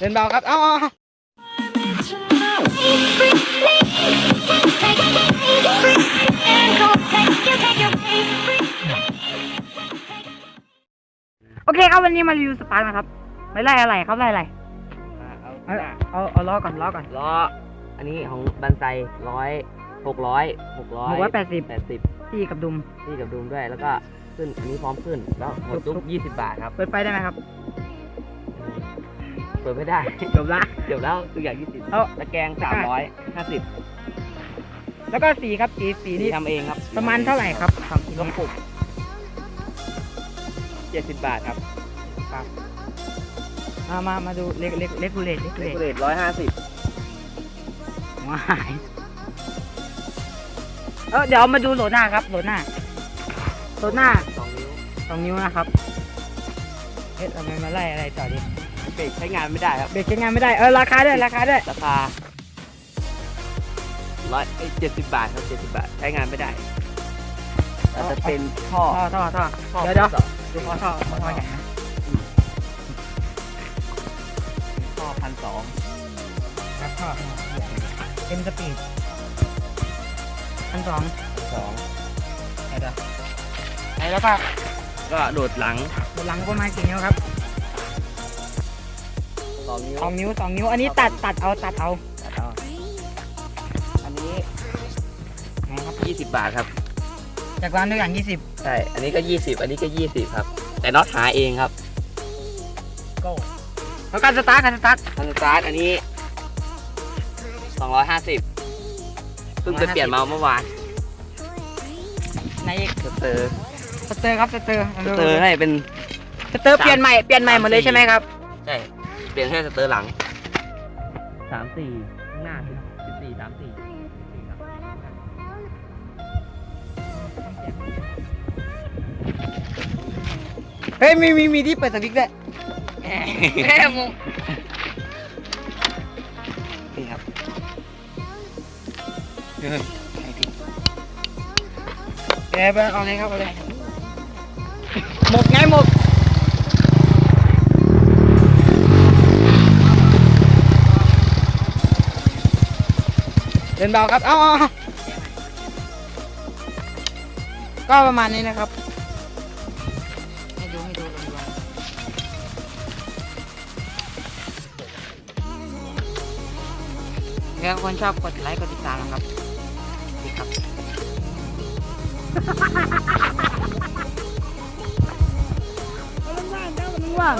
ดินเบาครับเอ้าเอาเอาโอเคครับวันนี้มารีวิวสปาร์กนะครับไม่ไล่อะไรครับไล่อะไรเอาเอาเอาเอาล้อก่อนล้อก่อนล้ออันนี้ของบันไซร้อยหกร้อยหกร้อยหกร้อยแปดสิบแปดสิบที่กับดุมที่กับดูมด้วยแล้วก็ขึ้นอันนี้พร้อมขึ้นแล้วหมดทุทุกกยี่สิบบาทครับเปิดไฟได้ไหมครับเปิดไม่ได้จบละเดี๋ยวแล้วตัวอย่างยี่สิบเอาตะแกรงสามร้อยห้าสิบแล้วก็สีครับสีสีสีนี่ทำเองครับประมาณเท่าไหร่ครับสองชิ้นกระนี้ปุกเจ็ดสิบบาทครับมามามาดูเล็กเล็กเล็กกูเลตเล็กกูเลเลตเรทร้อยห้าสิบว้ายเออเดี๋ยวมาดูโหลดหน้าครับโหลดหน้าโหลดหน้าสองนิ้วสองนิ้วนะครับ เอ๊ะทำไมมาไล่อะไรต่อดิเบรกใช้งานไม่ได้ครับ เบรกใช้งานไม่ได้ เออราคาด้วยราคาด้วยราคาร้อยเจ็ดสิบบาทครับเจ็ดสิบบาท ใช้งานไม่ได้แต่จะเป็นท่อท่อ ท่อท่อท่อเดี๋ยวเดี๋ยวต่อดูท่อท่อท่อท่อใหญ่นะท่อพันสองครับท่อเต็มสปีดพันสองสองไอ้เด้อไอ้แล้วก็ก็โดดหลังบน หลังประมาณกี่นิ้วครับสองนิ้วสองนิ้วสองนิ้ว อันนี้ตัดตัดเอาตัดเอาตัดเอาอันนี้ไงครับยี่สิบบาทครับ จากร้านด้วยอย่างยี่สิบใช่ อันนี้ก็ยี่สิบอันนี้ก็ยี่สิบครับ แต่น็อตหาเองครับโก้แล้วการสตาร์ทการสตาร์ทอันสตาร์ทอันนี้สองร้อยห้าสิบเพิ่งไปเปลี่ยนมาเมื่อวานในอีกสเตอร์สเตอร์ครับสเตอร์สเตอร์ให้เป็น สเตอร์เปลี่ยนใหม่เปลี่ยนใหม่หมดเลยใช่ไหมครับ ใช่ เปลี่ยนให้สเตอร์หลังสามสี่ข้างหน้าสิบสี่สามสี่เฮ้ยมีมีมีที่เปิดสวิตช์ด้วยเฮ้ยงงนี่ครับแกไปเอาเลยครับเอาเลยหมกไงหมก เดินเบาครับ เอ้าก็ประมาณนี้นะครับ ให้ดูให้ดูรวมๆถ้าคนชอบกดไลค์กดติดตามนะครับดีครับว่างเจ้ามันว่าง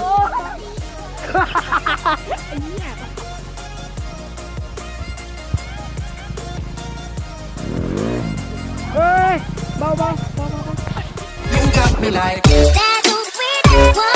ไอ้เหี้ย You got me like.